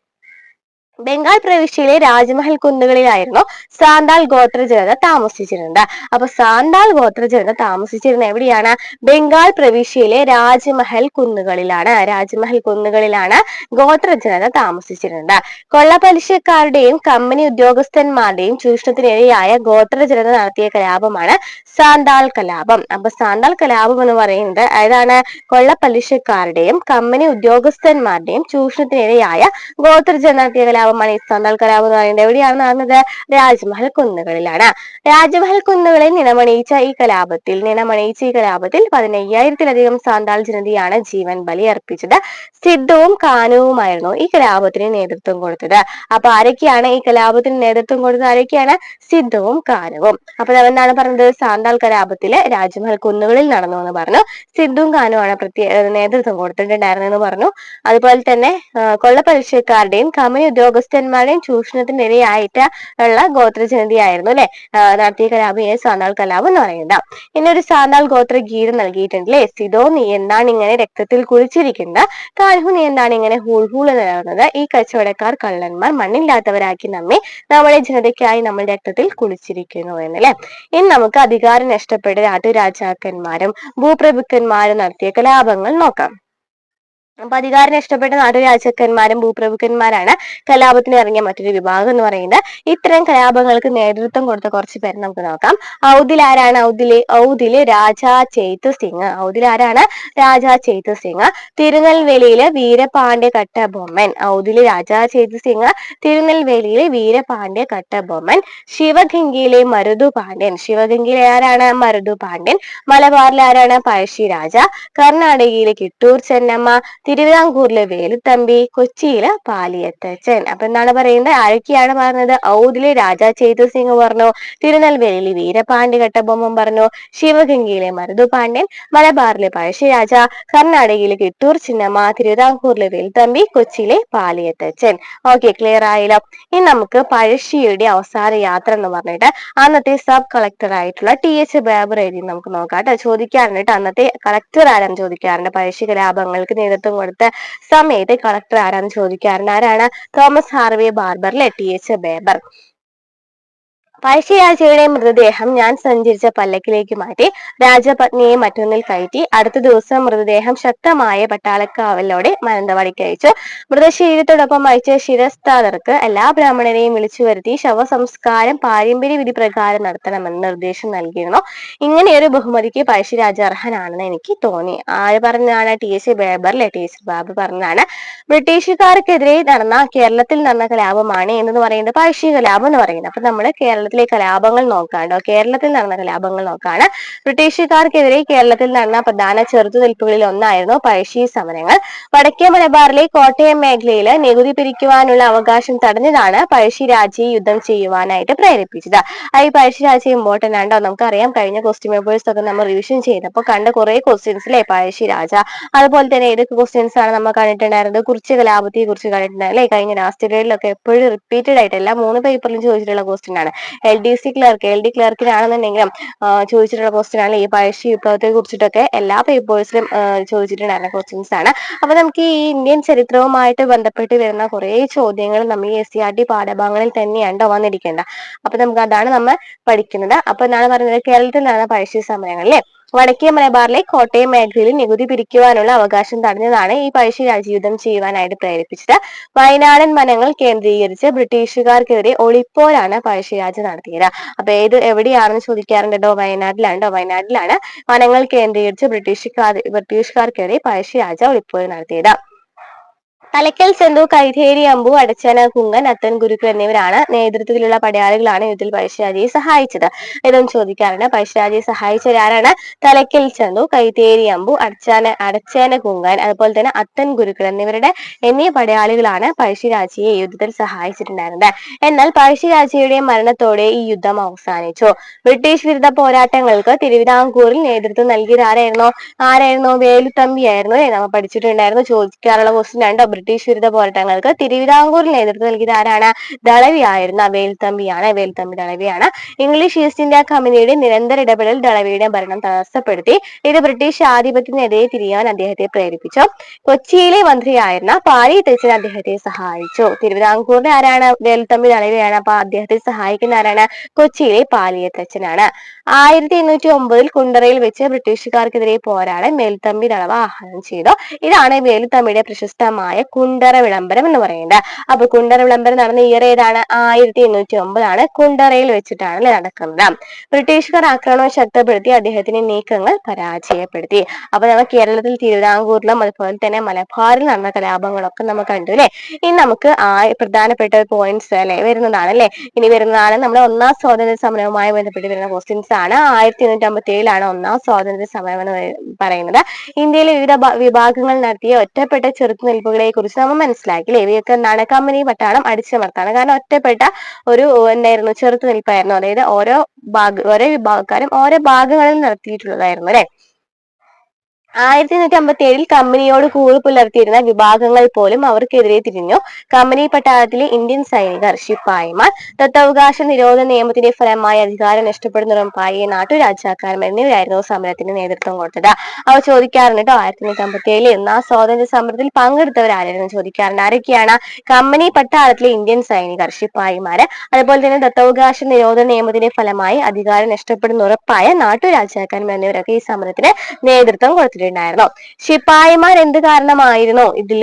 ബംഗാൾ പ്രവിശ്യയിലെ രാജ്മഹൽ കുന്നുകളിലായിരുന്നു സാന്താൾ ഗോത്ര ജനത താമസിച്ചിരുന്നത്. അപ്പൊ സാന്താൾ ഗോത്ര ജനത താമസിച്ചിരുന്ന എവിടെയാണ്? ബംഗാൾ പ്രവിശ്യയിലെ രാജ്മഹൽ കുന്നുകളിലാണ്. രാജ്മഹൽ കുന്നുകളിലാണ് ഗോത്ര ജനത താമസിച്ചിരുന്നത്. കൊള്ളപ്പലിശക്കാരുടെയും കമ്പനി ഉദ്യോഗസ്ഥന്മാരുടെയും ചൂഷണത്തിനിരയായ ഗോത്ര ജനത നടത്തിയ കലാപമാണ് സാന്താൾ കലാപം. അപ്പൊ സാന്താൾ കലാപം എന്ന് പറയുന്നത് ഏതാണ്? കൊള്ളപ്പലിശക്കാരുടെയും കമ്പനി ഉദ്യോഗസ്ഥന്മാരുടെയും ചൂഷണത്തിനിരയായ ഗോത്ര ജനത നടത്തിയ കലാപം ഇസ്താന്താൾ കലാപം എന്ന് പറയുന്നത്. എവിടെയാണ് നടന്നത്? രാജ്മഹൽ കുന്നുകളിലാണ്. രാജ്മഹൽ കുന്നുകളിൽ നിണമണിയിച്ച ഈ കലാപത്തിൽ നിണമണിയിച്ച ഈ കലാപത്തിൽ പതിനയ്യായിരത്തിലധികം സാന്താൾ ജനതയാണ് ജീവൻ ബലി അർപ്പിച്ചത്. സിദ്ധവും കാനുവുമായിരുന്നു ഈ കലാപത്തിന് നേതൃത്വം കൊടുത്തത്. അപ്പൊ ആരൊക്കെയാണ് ഈ കലാപത്തിന് നേതൃത്വം കൊടുത്തത്? ആരൊക്കെയാണ്? സിദ്ധവും കാനുവും. അപ്പൊ എന്താണ് പറഞ്ഞത്? സാന്താൾ കലാപത്തിൽ രാജ്മഹൽ കുന്നുകളിൽ നടന്നു എന്ന് പറഞ്ഞു. സിദ്ധുവും കാനുവാണ് പ്രത്യേക നേതൃത്വം കൊടുത്തിട്ടുണ്ടായിരുന്നെന്ന് പറഞ്ഞു. അതുപോലെ തന്നെ കൊള്ളപ്പലിശക്കാരുടെയും കമ്പനി ഉദ്യോഗ ഉദ്യോഗസ്ഥന്മാരെയും ചൂഷണത്തിനിരയായിട്ട് ഉള്ള ഗോത്രജനതയായിരുന്നു അല്ലെ? നടത്തിയ കലാപം കലാപയെ സാന്താൾ കലാപം എന്ന് പറയുന്നത്. ഇനി ഒരു സാന്താൾ ഗോത്ര ഗീതം നൽകിയിട്ടുണ്ട് അല്ലെ? സിതോ നീ എന്താണ് ഇങ്ങനെ രക്തത്തിൽ കുളിച്ചിരിക്കുന്നത്? കാൽഹു നീ എന്താണ് ഇങ്ങനെ ഹൂൾ ഹൂൾ എന്ന് ഈ കച്ചവടക്കാർ കള്ളന്മാർ മണ്ണില്ലാത്തവരാക്കി നമ്മെ നമ്മുടെ ജനതയ്ക്കായി നമ്മൾ രക്തത്തിൽ കുളിച്ചിരിക്കുന്നു എന്നല്ലേ ഇനി നമുക്ക് അധികാരം നഷ്ടപ്പെട്ട നാട്ടുരാജാക്കന്മാരും ഭൂപ്രഭുക്കന്മാരും നടത്തിയ കലാപങ്ങൾ നോക്കാം. അപ്പൊ അധികാരം ഇഷ്ടപ്പെട്ട നാട്ടുരാജാക്കന്മാരും ഭൂപ്രഭുക്കന്മാരാണ് കലാപത്തിന് ഇറങ്ങിയ മറ്റൊരു വിഭാഗം എന്ന് പറയുന്നത്. ഇത്തരം കലാപങ്ങൾക്ക് നേതൃത്വം കൊടുത്ത കുറച്ച് പേര് നമുക്ക് നോക്കാം. ഔദിൽ ആരാണ്? ഔദിലെ ഔദിൽ രാജാ ചേത്ത് സിംഗ്. ഔദിൽ ആരാണ്? രാജാ ചേത്ത് സിംഗ്. തിരുനെൽവേലിയിലെ വീരപാണ്ഡ്യ കട്ടബൊമ്മൻ. ഔദിൽ രാജാ ചേത്ത് സിംഗ്. തിരുനെൽവേലിയിലെ വീരപാണ്ഡ്യ കട്ടബൊമ്മൻ. ശിവഗംഗയിലെ മരുദു പാണ്ഡ്യൻ ശിവഗംഗയിലെ ആരാണ്? മരുദു പാണ്ഡ്യൻ മലബാറിലെ ആരാണ്? പഴശ്ശി രാജ. കർണാടകയിലെ കിട്ടൂർ ചെന്നമ്മ. തിരുവിതാംകൂറിലെ വേലുത്തമ്പി കൊച്ചിയിലെ പാലിയത്തച്ഛൻ. അപ്പൊ എന്താണ് പറയുന്നത്? ആരൊക്കെയാണ് പറഞ്ഞത്? ഔദിലെ രാജാ ചേതു സിംഗ് പറഞ്ഞു തിരുനെൽവേലിയിലെ വീരപാണ്ഡ്യ കട്ടബൊമ്മൻ പറഞ്ഞു ശിവഗംഗയിലെ മരുതു പാണ്ഡ്യൻ മലബാറിലെ പഴശ്ശിരാജ കർണാടകയിലെ കിട്ടൂർ ചിന്നമ്മ തിരുവിതാംകൂറിലെ വേലുത്തമ്പി കൊച്ചിയിലെ പാലിയത്തച്ഛൻ. ഓക്കെ ക്ലിയർ ആയല്ലോ. ഇനി നമുക്ക് പഴശ്ശിയുടെ അവസാന യാത്ര എന്ന് പറഞ്ഞിട്ട് അന്നത്തെ സബ് കളക്ടർ ആയിട്ടുള്ള ടി എച്ച് ബാബർ എഴുതി നമുക്ക് നോക്കാം കേട്ടോ. ചോദിക്കാറുണ്ട് അന്നത്തെ കളക്ടർ ആരാണ് ചോദിക്കാറുണ്ട്? പഴശ്ശി കലാപങ്ങൾക്ക് നേതൃത്വം കൊടുത്ത സമയത്ത് കളക്ടർ ആരാന്ന് ചോദിക്കാറുണ്ട്. ആരാണ്? തോമസ് ഹാർവേ അല്ലെ ടി എച്ച് ബേബർ പഴശ്ശിരാജയുടെ മൃതദേഹം ഞാൻ സഞ്ചരിച്ച പല്ലക്കിലേക്ക് മാറ്റി രാജപത്നിയെ മറ്റൊന്നിൽ കയറ്റി അടുത്ത ദിവസം മൃതദേഹം ശക്തമായ പട്ടാളക്കാവലോടെ മാനന്തവാടിക്ക് അയച്ചു. മൃതശരീരത്തോടൊപ്പം അയച്ച ശിരസ്ഥാതർക്ക് എല്ലാ ബ്രാഹ്മണരെയും വിളിച്ചു വരുത്തി ശവസംസ്കാരം പാരമ്പര്യ വിധി പ്രകാരം നടത്തണമെന്ന് നിർദ്ദേശം നൽകിയിരുന്നു. ഇങ്ങനെയൊരു ബഹുമതിക്ക് പഴശ്ശിരാജ അർഹനാണെന്ന് എനിക്ക് തോന്നി. ആര് പറഞ്ഞാണ് T. S. Baber T. S. Babu പറഞ്ഞാണ് ബ്രിട്ടീഷുകാർക്കെതിരെ നടന്ന കേരളത്തിൽ നടന്ന കലാപമാണ് എന്ന് പറയുന്നത് പഴശ്ശി കലാപം എന്ന് പറയുന്നത്. അപ്പൊ നമ്മൾ കേരളത്തിലെ കലാപങ്ങൾ നോക്കാണ്ടോ കേരളത്തിൽ നടന്ന കലാപങ്ങൾ നോക്കാണ് ബ്രിട്ടീഷുകാർക്കെതിരെ കേരളത്തിൽ നടന്ന പ്രധാന ചെറുത്തുനിൽപ്പുകളിൽ ഒന്നായിരുന്നു പഴശ്ശി സമരങ്ങൾ. വടക്കേ മലബാറിലെ കോട്ടയം മേഖലയിൽ നികുതി പിരിക്കുവാനുള്ള അവകാശം തടഞ്ഞതാണ് പഴശ്ശി രാജയെ യുദ്ധം ചെയ്യുവാനായിട്ട് പ്രേരിപ്പിച്ചത്. ആ ഈ രാജ്യം ഇമ്പോർട്ടന്റ് ആണ്ടോ നമുക്കറിയാം. കഴിഞ്ഞ ക്വസ്റ്റ്യൻ പേപ്പേഴ്സ് ഒക്കെ നമ്മൾ റിവിഷൻ ചെയ്തപ്പോൾ കണ്ട കുറെ ക്വസ്റ്റ്യൻസ് അല്ലേ പഴശ്ശി രാജ. അതുപോലെ തന്നെ ഏതൊക്കെ ക്വസ്റ്റ്യൻസ് ആണ് നമ്മൾ കണ്ടിട്ടുണ്ടായിരുന്നത്? കുറിച്ച് കലാപത്തെ കുറിച്ച് കണ്ടിട്ടുണ്ടായിരുന്നു അല്ലെ? കഴിഞ്ഞ ലാസ്റ്റ് ഗ്രേഡിലൊക്കെ എപ്പോഴും റിപ്പീറ്റഡ് ആയിട്ട് എല്ലാ മൂന്ന് പേപ്പറിലും ചോദിച്ചിട്ടുള്ള ക്വസ്റ്റ്യൻ ആണ് L D C clerk L D ക്ലർക്കിനാണെന്നുണ്ടെങ്കിലും ചോദിച്ചിട്ടുള്ള ക്വസ്റ്റ്യൻ ആണ് ഈ പഴശ്ശി വിപ്ലവത്തെ കുറിച്ചിട്ടൊക്കെ എല്ലാ പേപ്പേഴ്സിലും ചോദിച്ചിട്ടുണ്ടായിരുന്ന ക്വസ്റ്റ്യൻസ് ആണ്. അപ്പൊ നമുക്ക് ഈ ഇന്ത്യൻ ചരിത്രവുമായിട്ട് ബന്ധപ്പെട്ട് വരുന്ന കുറെ ചോദ്യങ്ങൾ നമ്മൾ ഈ എസ് സി ആർ ടി പാഠഭാഗങ്ങളിൽ തന്നെയാണ് വന്നിരിക്കേണ്ട അപ്പൊ നമുക്ക് അതാണ് നമ്മൾ പഠിക്കുന്നത്. അപ്പൊ എന്താണ് പറയുന്നത്? കേരളത്തിൽ നടന്ന പഴശ്ശി സമരങ്ങളിലെ വടക്കേ മലബാറിലെ കോട്ടയം മേഖലയിൽ നികുതി പിരിക്കുവാനുള്ള അവകാശം തടഞ്ഞതാണ് ഈ പഴശ്ശി രാജയുദ്ധം ചെയ്യുവാനായിട്ട് പ്രേരിപ്പിച്ചത്. വയനാടൻ വനങ്ങൾ കേന്ദ്രീകരിച്ച് ബ്രിട്ടീഷുകാർക്കെതിരെ ഒളിപ്പോരാണ് പഴശ്ശിരാജ നടത്തിയത്. അപ്പൊ ഏത് എവിടെയാണെന്ന് ചോദിക്കാറുണ്ടോ? വയനാട്ടിലാണോ? വയനാട്ടിലാണ് വനങ്ങൾ കേന്ദ്രീകരിച്ച് ബ്രിട്ടീഷുകാർ ബ്രിട്ടീഷുകാർക്കെതിരെ പഴശ്ശിരാജ ഒളിപ്പോര് നടത്തിയത്. തലക്കൽ ചന്തു കൈതേരി അമ്പു അടച്ചന കുങ്കൻ അത്തൻ ഗുരുക്കൾ എന്നിവരാണ് നേതൃത്വത്തിലുള്ള പടയാളികളാണ് യുദ്ധത്തിൽ പഴശ്ശിരാജയെ സഹായിച്ചത്. ഇതും ചോദിക്കാറുണ്ട്. പഴശ്ശിരാജയെ സഹായിച്ചവരാരാണ്? തലക്കൽ ചന്തു കൈതേരി അമ്പു അടച്ചാന അടച്ചേന കുങ്കൻ അതുപോലെ തന്നെ അത്തൻ ഗുരുക്കൾ എന്നിവരുടെ എന്നീ പടയാളികളാണ് പഴശ്ശിരാജയെ യുദ്ധത്തിൽ സഹായിച്ചിട്ടുണ്ടായിരുന്നത്. എന്നാൽ പഴശ്ശിരാജയുടെ മരണത്തോടെ ഈ യുദ്ധം അവസാനിച്ചു. ബ്രിട്ടീഷ് വിരുദ്ധ പോരാട്ടങ്ങൾക്ക് തിരുവിതാംകൂറിൽ നേതൃത്വം നൽകിയത് ആരായിരുന്നോ? ആരായിരുന്നോ? വേലുത്തമ്പിയായിരുന്നു. നമ്മൾ പഠിച്ചിട്ടുണ്ടായിരുന്നു. ചോദിക്കാറുള്ള ക്വസ്റ്റ്യൻ രണ്ടോ. ബ്രിട്ടീഷ് വിരുദ്ധ പോരാട്ടങ്ങൾക്ക് തിരുവിതാംകൂറിൽ നേതൃത്വം നൽകിയത് ആരാണ്? ദളവിയായിരുന്ന വേൽത്തമ്പിയാണ് വേൽത്തമ്പി ദളവിയാണ്. ഇംഗ്ലീഷ് ഈസ്റ്റ് ഇന്ത്യ കമ്പനിയുടെ നിരന്തര ഇടപെടൽ ദളവിയുടെ ഭരണം തടസ്സപ്പെടുത്തി. ഇത് ബ്രിട്ടീഷ് ആധിപത്യത്തിനെതിരെ തിരിയാൻ അദ്ദേഹത്തെ പ്രേരിപ്പിച്ചു. കൊച്ചിയിലെ മന്ത്രിയായിരുന്ന പാരി തെച്ചൻ അദ്ദേഹത്തെ സഹായിച്ചു. തിരുവിതാംകൂറിന്റെ ആരാണ്? വേൽത്തമ്പി ദളവിയാണ്. അപ്പൊ അദ്ദേഹത്തെ സഹായിക്കുന്ന ആരാണ്? കൊച്ചിയിലെ പാലിയത്തച്ഛനാണ്. ആയിരത്തി എണ്ണൂറ്റി ഒമ്പതിൽ കുണ്ടറയിൽ വെച്ച് ബ്രിട്ടീഷുകാർക്കെതിരെ പോരാടാൻ മേൽത്തമ്പി ദളവ ആഹ്വാനം ചെയ്തു. ഇതാണ് മേൽത്തമ്പിയുടെ പ്രശസ്തമായ കുണ്ടറ വിളംബരം എന്ന് പറയുന്നത്. അപ്പൊ കുണ്ടറ വിളംബരം നടന്ന ഇയർ ഏതാണ്? ആയിരത്തി എണ്ണൂറ്റി ഒമ്പതാണ് കുണ്ടറയിൽ വെച്ചിട്ടാണ് നടക്കുന്നത്. ബ്രിട്ടീഷുകാർ ആക്രമണം ശക്തപ്പെടുത്തി അദ്ദേഹത്തിന്റെ നീക്കങ്ങൾ പരാജയപ്പെടുത്തി. അപ്പൊ നമ്മൾ കേരളത്തിൽ തിരുവിതാംകൂറിലും അതുപോലെ തന്നെ മലബാറിൽ നടന്ന കലാപങ്ങളൊക്കെ നമ്മൾ കണ്ടു അല്ലെ? ഇനി നമുക്ക് ആ പ്രധാനപ്പെട്ട പോയിന്റ്സ് അല്ലെ വരുന്നതാണ് അല്ലെ? ഇനി വരുന്നതാണ് നമ്മുടെ ഒന്നാം സ്വാതന്ത്ര്യ സമരവുമായി ബന്ധപ്പെട്ട് വരുന്ന ക്വസ്റ്റ്യൻസ് ആണ്. ആയിരത്തി എണ്ണൂറ്റി അമ്പത്തി ഏഴിലാണ് ഒന്നാം സ്വാതന്ത്ര്യ സമരം എന്ന് പറയുന്നത്. ഇന്ത്യയിലെ വിവിധ വിഭാഗങ്ങൾ നടത്തിയ ഒറ്റപ്പെട്ട ചെറുത്തുനിൽപ്പുകളെ കുറിച്ച് നമ്മൾ മനസ്സിലാക്കി ഇവയൊക്കെ എന്താണ് കമ്പനി പട്ടാളം അടിച്ചമർത്താണ്. കാരണം ഒറ്റപ്പെട്ട ഒരു എന്തായിരുന്നു? ചെറുത്തുനിൽപ്പായിരുന്നു. അതായത് ഓരോ ഭാഗ ഓരോ വിഭാഗക്കാരും ഓരോ ഭാഗങ്ങളിൽ നടത്തിയിട്ടുള്ളതായിരുന്നു അല്ലെ? ആയിരത്തി എണ്ണൂറ്റി അമ്പത്തി ഏഴിൽ കമ്പനിയോട് കൂറ് പുലർത്തിയിരുന്ന വിഭാഗങ്ങൾ പോലും അവർക്കെതിരെ തിരിഞ്ഞു. കമ്പനി പട്ടാളത്തിലെ ഇന്ത്യൻ സൈനികർ ശിപ്പായിമാർ ദത്തവകാശ നിരോധന നിയമത്തിന്റെ ഫലമായി അധികാരം നഷ്ടപ്പെടുന്നതുറപ്പായി നാട്ടുരാജാക്കാരും എന്നിവരായിരുന്നു സമരത്തിന് നേതൃത്വം കൊടുത്തത്. അവർ ചോദിക്കാറുണ്ട് കേട്ടോ ആയിരത്തി എണ്ണൂറ്റി അമ്പത്തി ഏഴിൽ എന്നാ സ്വാതന്ത്ര്യ സമരത്തിൽ പങ്കെടുത്തവരായിരുന്നു ചോദിക്കാറുണ്ട്. ആരൊക്കെയാണ് കമ്പനി പട്ടാളത്തിലെ ഇന്ത്യൻ സൈനികർ ശിപ്പായിമാര്? അതുപോലെ തന്നെ ദത്തവകാശ നിരോധന നിയമത്തിന്റെ ഫലമായി അധികാരം നഷ്ടപ്പെടുന്ന ഉറപ്പായ നാട്ടുരാജാക്കാരും എന്നിവരൊക്കെ ഈ സമരത്തിന് നേതൃത്വം കൊടുത്തിട്ടുണ്ട്. പങ്കുണ്ടായിരുന്നു ശിപായിമാർ എന്ത് കാരണമായിരുന്നു? ഇതിൽ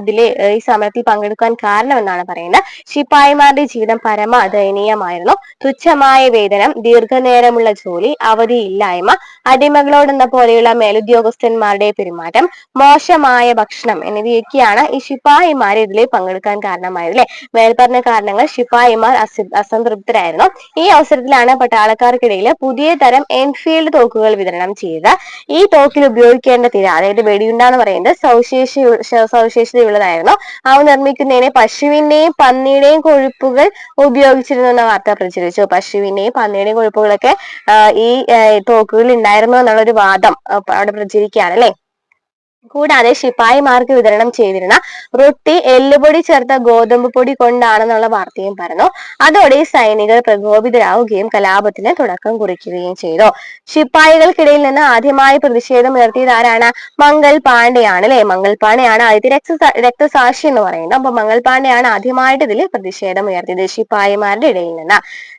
ഇതിൽ ഈ സമരത്തിൽ പങ്കെടുക്കാൻ കാരണമെന്നാണ് പറയുന്നത്. ശിപായിമാരുടെ ജീവിതം പരമ ദയനീയമായിരുന്നു തുച്ഛമായ വേതനം ദീർഘനേരമുള്ള ജോലി അവധിയില്ലായ്മ അടിമകളോടെന്ന പോലെയുള്ള മേലുദ്യോഗസ്ഥന്മാരുടെ പെരുമാറ്റം മോശമായ ഭക്ഷണം എന്നിവയൊക്കെയാണ് ഈ ശിപ്പായിമാർ ഇതിൽ പങ്കെടുക്കാൻ കാരണമായത് അല്ലെ മേൽപ്പറഞ്ഞ കാരണങ്ങൾ ശിപായിമാർ അസംതൃപ്തരായിരുന്നു. ഈ അവസരത്തിലാണ് പട്ടാളക്കാർക്കിടയിൽ പുതിയ തരം എൻഫീൽഡ് തോക്കുകൾ വിതരണം ചെയ്തത് ഈ തോക്കിൽ ഉപയോഗിക്കേണ്ട തിര അതായത് വെടിയുണ്ടാന്ന് പറയുന്നത് സവിശേഷ സവിശേഷതയുള്ളതായിരുന്നു. അവ നിർമ്മിക്കുന്നതിന് പശുവിന്റെയും പന്നിയുടെയും കൊഴുപ്പുകൾ ഉപയോഗിച്ചിരുന്നു എന്ന വാർത്ത പ്രചരിച്ചു. പശുവിന്റെയും പന്നിയുടെയും കൊഴുപ്പുകളൊക്കെ ഈ തോക്കുകളിൽ ഉണ്ടായിരുന്നു എന്നുള്ളൊരു വാദം അവിടെ പ്രചരിക്കുകയാണ് അല്ലെ? കൂടാതെ ശിപ്പായിമാർക്ക് വിതരണം ചെയ്തിരുന്ന റൊട്ടി എല്ലുപൊടി ചേർത്ത ഗോതമ്പ് പൊടി കൊണ്ടാണെന്നുള്ള വാർത്തയും പറഞ്ഞു അതോടെ സൈനികർ പ്രകോപിതരാവുകയും കലാപത്തിന് തുടക്കം കുറിക്കുകയും ചെയ്തു. ശിപായികൾക്കിടയിൽ നിന്ന് ആദ്യമായി പ്രതിഷേധം ഉയർത്തിയത് ആരാണ് മംഗൾ പാണ്ഡെയാണ് അല്ലെ? മംഗൾ പാണ്ഡെയാണ് ആദ്യത്തെ രക്ത രക്തസാക്ഷി എന്ന് പറയുന്നത്. അപ്പൊ മംഗൾ പാണ്ഡെയാണ് ആദ്യമായിട്ട് ഇതിൽ പ്രതിഷേധം ഉയർത്തിയത് ശിപായിമാരുടെ ഇടയിൽ നിന്ന്.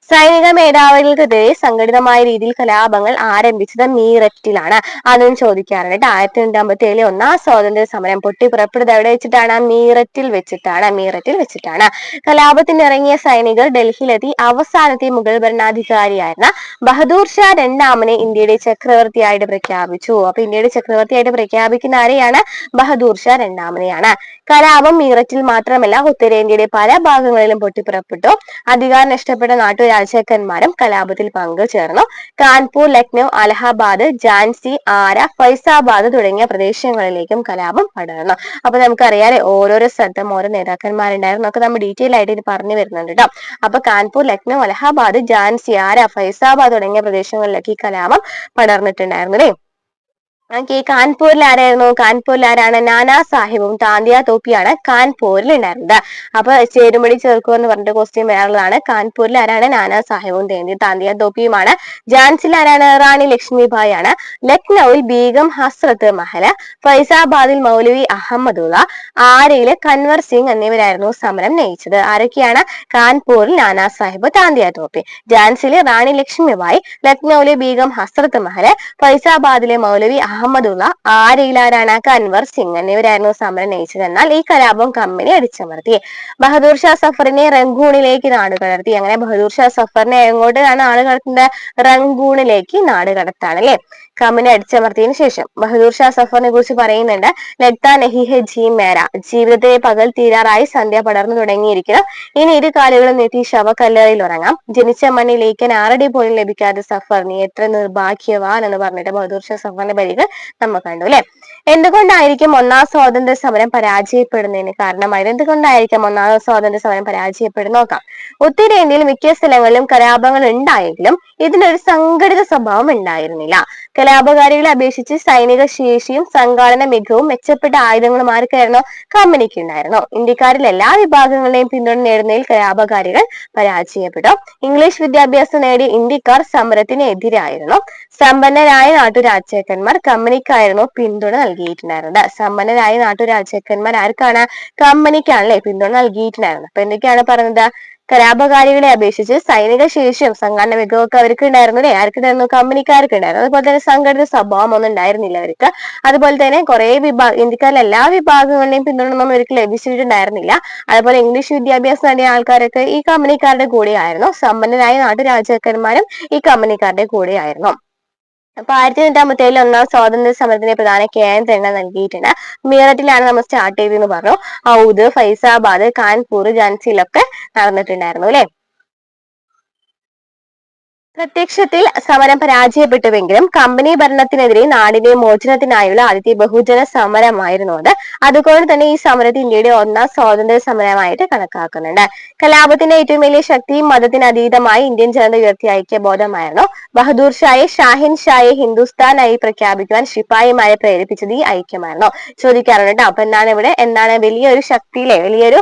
സൈനിക മേധാവികൾക്കെതിരെ സംഘടിതമായ രീതിയിൽ കലാപങ്ങൾ ആരംഭിച്ചത് മീററ്റിലാണ്. അതും ചോദിക്കാറുണ്ട്. ആയിരത്തി തൊണ്ണൂറ്റി ഏഴിലെ ഒന്നാം സ്വാതന്ത്ര്യ സമരം പൊട്ടി പുറപ്പെടുന്നത് എവിടെ വെച്ചിട്ടാണ്? മീററ്റിൽ വെച്ചിട്ടാണ്. മീററ്റിൽ വെച്ചിട്ടാണ്. കലാപത്തിനിറങ്ങിയ സൈനികർ ഡൽഹിയിലെത്തി. അവസാനത്തെ മുഗൾ ഭരണാധികാരിയായിരുന്ന ബഹദൂർ ഷാ രണ്ടാമനെ ഇന്ത്യയുടെ ചക്രവർത്തിയായിട്ട് പ്രഖ്യാപിച്ചു. അപ്പൊ ഇന്ത്യയുടെ ചക്രവർത്തിയായിട്ട് പ്രഖ്യാപിക്കുന്ന ആരെയാണ്? ബഹദൂർ ഷാ രണ്ടാമനെയാണ്. കലാപം മീററ്റിൽ മാത്രമല്ല ഉത്തരേന്ത്യയുടെ പല ഭാഗങ്ങളിലും പൊട്ടിപ്പുറപ്പെട്ടു. അധികാരം നഷ്ടപ്പെട്ട നാട്ടു രാജാക്കന്മാരും കലാപത്തിൽ പങ്കുചേർന്നു. കാൺപൂർ ലക്നൗ അലഹബാദ് ജാൻസി ആര ഫൈസാബാദ് തുടങ്ങിയ പ്രദേശങ്ങളിലേക്കും കലാപം പടർന്നു. അപ്പൊ നമുക്കറിയാലേ ഓരോരോ സ്ഥലത്തും ഓരോ നേതാക്കന്മാരുണ്ടായിരുന്നു. ഒക്കെ നമ്മൾ ഡീറ്റെയിൽ ആയിട്ട് ഇത് പറഞ്ഞു വരുന്നുണ്ട് കേട്ടോ അപ്പൊ കാൺപൂർ ലക്നൗ അലഹബാദ് ജാൻസി ആര ഫൈസാബാദ് തുടങ്ങിയ പ്രദേശങ്ങളിലേക്ക് ഈ കലാപം പടർന്നിട്ടുണ്ടായിരുന്നു അല്ലേ ഈ കാൺപൂരിൽ ആരായിരുന്നു കാൺപൂരിൽ ആരാണ് നാനാ സാഹിബും താന്തിയ തോപ്പിയാണ് കാൺപൂരിൽ ഉണ്ടായിരുന്നത് അപ്പൊ ചേരുമടി ചേർക്കുക എന്ന് പറഞ്ഞിട്ട് ക്വസ്റ്റ്യൻ വേറുള്ളതാണ് കാൺപൂരിൽ ആരാണ് നാനാ സാഹിബും തേന്തി താന്തിയ തോപ്പിയുമാണ്. ജാൻസിൽ ആരാണ് റാണി ലക്ഷ്മിഭായ് ആണ് ലക്നൌവിൽ ബീഗം ഹസ്രത്ത് മഹൽ ഫൈസാബാദിൽ മൗലവി അഹമ്മദുള്ള ആരയിൽ കൻവർ സിംഗ് എന്നിവരായിരുന്നു സമരം നയിച്ചത്. ആരൊക്കെയാണ്? കാൺപൂരിൽ നാനാ സാഹിബ് താന്തിയ തോപ്പി ജാൻസിലെ റാണി ലക്ഷ്മിഭായ് ലക്നൌവിലെ ബീഗം ഹസ്രത്ത് മഹൽ ഫൈസാബാദിലെ മൗലവി അഹമ്മദുള്ള ആരയിലാരാണ് അൻവർ സിംഗ് എന്നിവരായിരുന്നു സമരം നയിച്ചത്. എന്നാൽ ഈ കലാപം കമ്പനി അടിച്ചമർത്തി. ബഹദൂർ ഷാ സഫറിനെ റംഗൂണിലേക്ക് നാട് കടത്തി. അങ്ങനെ ബഹദൂർ ഷാ സഫറിനെ എങ്ങോട്ടാണ് കടത്തുന്നത്? റംഗൂണിലേക്ക് നാട് കടത്താണ് അല്ലെ? കമ്പനി അടിച്ചമർത്തിയതിനു ശേഷം ബഹദൂർ ഷാ സഫറിനെ കുറിച്ച് പറയുന്നുണ്ട്. ലഗ്ത നഹി ജി മേര. ജീവിതത്തെ പകൽ തീരാറായി സന്ധ്യ പടർന്നു തുടങ്ങിയിരിക്കുന്നു. ഇനി ഇരു കാലുകളും നീട്ടി ശവക്കല്ലറയിൽ ഉറങ്ങാം. ജനിച്ച മണ്ണിലേക്ക് ആരുടെ പോലും ലഭിക്കാതെ സഫർ നീ എത്ര നിർഭാഗ്യവാൻ എന്ന് പറഞ്ഞിട്ട് ബഹദൂർ ഷാ സഫറിന്റെ വരികൾ നമ്മൾ കണ്ടു അല്ലെ? എന്തുകൊണ്ടായിരിക്കും ഒന്നാം സ്വാതന്ത്ര്യ സമരം പരാജയപ്പെടുന്നതിന് കാരണമായത്? എന്തുകൊണ്ടായിരിക്കും ഒന്നാം സ്വാതന്ത്ര്യ സമരം പരാജയപ്പെടുന്ന നോക്കാം. ഉത്തരേന്ത്യയിൽ മിക്ക സ്ഥലങ്ങളിലും കലാപങ്ങൾ ഉണ്ടായെങ്കിലും ഇതിനൊരു സംഘടിത സ്വഭാവം ഉണ്ടായിരുന്നില്ല. കലാപകാരികളെ അപേക്ഷിച്ച് സൈനിക ശേഷിയും സംഘാടന മികവും മെച്ചപ്പെട്ട ആയുധങ്ങളും ആർക്കായിരുന്നു? കമ്പനിക്ക് ഉണ്ടായിരുന്നു ഇന്ത്യക്കാരിൽ എല്ലാ വിഭാഗങ്ങളെയും പിന്തുണ നേടുന്നതിൽ കലാപകാരികൾ പരാജയപ്പെട്ടു ഇംഗ്ലീഷ് വിദ്യാഭ്യാസം നേടിയ ഇന്ത്യക്കാർ സമരത്തിന് എതിരായിരുന്നു സമ്പന്നരായ നാട്ടുരാജാക്കന്മാർ കമ്പനിക്കായിരുന്നു പിന്തുണ നൽകിയിട്ടുണ്ടായിരുന്നത് സമ്പന്നരായ നാട്ടുരാജാക്കന്മാർ ആർക്കാണ്? കമ്പനിക്കാണല്ലേ പിന്തുണ നൽകിയിട്ടുണ്ടായിരുന്നത്. അപ്പൊ എന്തൊക്കെയാണ് പറഞ്ഞത്? കലാപകാരികളെ അപേക്ഷിച്ച് സൈനിക ശേഷിയും സംഘടന മികവൊക്കെ അവർക്ക് ഉണ്ടായിരുന്നു അല്ലെ? ആർക്കുണ്ടായിരുന്നു കമ്പനിക്കാർക്ക് ഉണ്ടായിരുന്നു. അതുപോലെ തന്നെ സംഘടിത സ്വഭാവം ഒന്നും ഉണ്ടായിരുന്നില്ല അവർക്ക്. അതുപോലെ തന്നെ കുറെ വിഭാഗം ഇന്ത്യക്കാരിലെ എല്ലാ വിഭാഗങ്ങളുടെയും പിന്തുണ അവർക്ക് ലഭിച്ചിട്ടുണ്ടായിരുന്നില്ല. അതുപോലെ ഇംഗ്ലീഷ് വിദ്യാഭ്യാസം നേടിയ ആൾക്കാരൊക്കെ ഈ കമ്പനിക്കാരുടെ കൂടെയായിരുന്നു. സമ്പന്നരായ നാട്ടുരാജാക്കന്മാരും ഈ കമ്പനിക്കാരുടെ കൂടെയായിരുന്നു. അപ്പൊ ആയിരത്തി തൊണ്ണൂറ്റാമത്തേഴിൽ ഒന്നാം സ്വാതന്ത്ര്യ സമരത്തിന്റെ പ്രധാന കേന്ദ്രങ്ങൾ നൽകിയിട്ടുണ്ട്. മീററ്റിലാണ് നമ്മൾ സ്റ്റാർട്ട് ചെയ്തെന്ന് പറഞ്ഞു. ഔദ് ഫൈസാബാദ് കാൺപൂർ ജാൻസിയിലൊക്കെ നടന്നിട്ടുണ്ടായിരുന്നു അല്ലെ? പ്രത്യക്ഷത്തിൽ സമരം പരാജയപ്പെട്ടുവെങ്കിലും കമ്പനി ഭരണത്തിനെതിരെ നാടിന്റെ മോചനത്തിനായുള്ള ആദ്യത്തെ ബഹുജന സമരമായിരുന്നു അത്. അതുകൊണ്ട് തന്നെ ഈ സമരത്തെ ഇന്ത്യയുടെ ഒന്നാം സ്വാതന്ത്ര്യ സമരമായിട്ട് കണക്കാക്കുന്നുണ്ട്. കലാപത്തിന്റെ ഏറ്റവും വലിയ ശക്തി മതത്തിന് അതീതമായി ഇന്ത്യൻ ജനത ഉയർത്തിയ ഐക്യബോധമായിരുന്നു. ബഹദൂർ ഷായെ ഷാഹിൻ ഷായെ ഹിന്ദുസ്ഥാനായി പ്രഖ്യാപിക്കുവാൻ ശിപ്പായിമാരെ പ്രേരിപ്പിച്ചത് ഈ ഐക്യമായിരുന്നു. ചോദിക്കാറുണ്ട്. അപ്പൊ എന്താണ് ഇവിടെ എന്താണ് വലിയൊരു ശക്തിയിലെ വലിയൊരു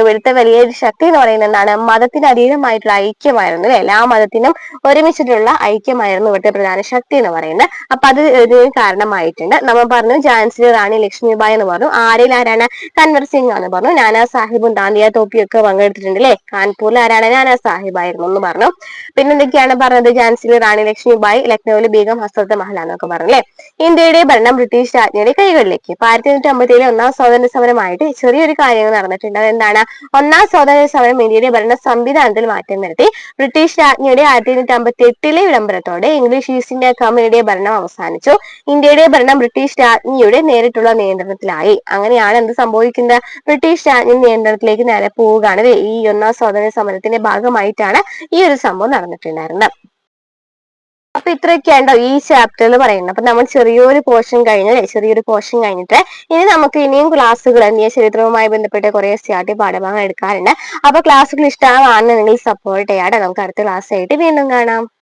ഇവിടുത്തെ വലിയൊരു ശക്തി എന്ന് പറയുന്നത് എന്താണ്? മതത്തിന് അതീതമായിട്ടുള്ള ഐക്യമായിരുന്നു എല്ലാ മതത്തിനും ഒരുമിച്ചിട്ടുള്ള ഐക്യമായിരുന്നു ഇവിടുത്തെ പ്രധാന ശക്തി എന്ന് പറയുന്നത്. അപ്പൊ അത് ഇതിന് കാരണമായിട്ടുണ്ട്. നമ്മൾ പറഞ്ഞു ഝാൻസി റാണി ലക്ഷ്മിബായി എന്ന് പറഞ്ഞു. ആരിൽ ആരാണ്? കൻവർ സിംഗ് എന്ന് പറഞ്ഞു. നാനാ സാഹിബും ദാന്തിയ തോപ്പിയും ഒക്കെ പങ്കെടുത്തിട്ടുണ്ട് അല്ലെ കാൺപൂരിൽ ആരാണ്? നാനാ സാഹിബ് ആയിരുന്നു എന്ന് പറഞ്ഞു. പിന്നെ എന്തൊക്കെയാണ് പറഞ്ഞത്? ഝാൻസിയിൽ റാണി ലക്ഷ്മിബായി ലക്നൌവിൽ ബീഗം ഹസ്രത്ത് മഹൽ എന്നൊക്കെ പറഞ്ഞു അല്ലെ? ഇന്ത്യയുടെ ഭരണം ബ്രിട്ടീഷ് രാജ്ഞിയുടെ കൈകളിലേക്ക്. ഇപ്പൊ ആയിരത്തി എണ്ണൂറ്റി അമ്പത്തിയേഴിലെ ഒന്നാം സ്വാതന്ത്ര്യ സമരമായിട്ട് ചെറിയൊരു കാര്യങ്ങൾ നടന്നിട്ടുണ്ട്. അതെന്താണ്? ഒന്നാം സ്വാതന്ത്ര്യ സമരം ഇന്ത്യയുടെ ഭരണ സംവിധാനത്തിൽ മാറ്റം വരുത്തി. ബ്രിട്ടീഷ് രാജ്ഞിയുടെ ആയിരത്തി അമ്പത്തി എട്ടിലെ വിളംബരത്തോടെ ഇംഗ്ലീഷ് ഈസ്റ്റ് ഇന്ത്യ കമ്പനിയുടെ ഭരണം അവസാനിച്ചു. ഇന്ത്യയുടെ ഭരണം ബ്രിട്ടീഷ് രാജ്ഞിയുടെ നേരിട്ടുള്ള നിയന്ത്രണത്തിലായി. അങ്ങനെയാണ് എന്ത് സംഭവിക്കുന്നത്? ബ്രിട്ടീഷ് രാജ്ഞി നിയന്ത്രണത്തിലേക്ക് നേരെ പോവുകയാണ് ഈ ഒന്നാം സ്വാതന്ത്ര്യ സമരത്തിന്റെ ഭാഗമായിട്ടാണ് ഈ ഒരു സംഭവം നടന്നിട്ടുണ്ടായിരുന്നത്. അപ്പൊ ഇത്രയൊക്കെയാണ്ടോ ഈ ചാപ്റ്ററിൽ പറയുന്നത്. അപ്പൊ നമ്മൾ ചെറിയൊരു പോർഷൻ കഴിഞ്ഞല്ലേ ചെറിയൊരു പോർഷൻ കഴിഞ്ഞിട്ട് ഇനി നമുക്ക് ഇനിയും ക്ലാസ്സുകൾ ചരിത്രവുമായി ബന്ധപ്പെട്ട കുറെ സ്റ്റാർട്ടി പാഠഭാഗങ്ങൾ എടുക്കാറുണ്ട്. അപ്പൊ ക്ലാസ്സുകൾ ഇഷ്ടമാണെന്നുണ്ടെങ്കിൽ സപ്പോർട്ട് ചെയ്യാട്ടെ. നമുക്ക് അടുത്ത ക്ലാസ് ആയിട്ട് വീണ്ടും കാണാം.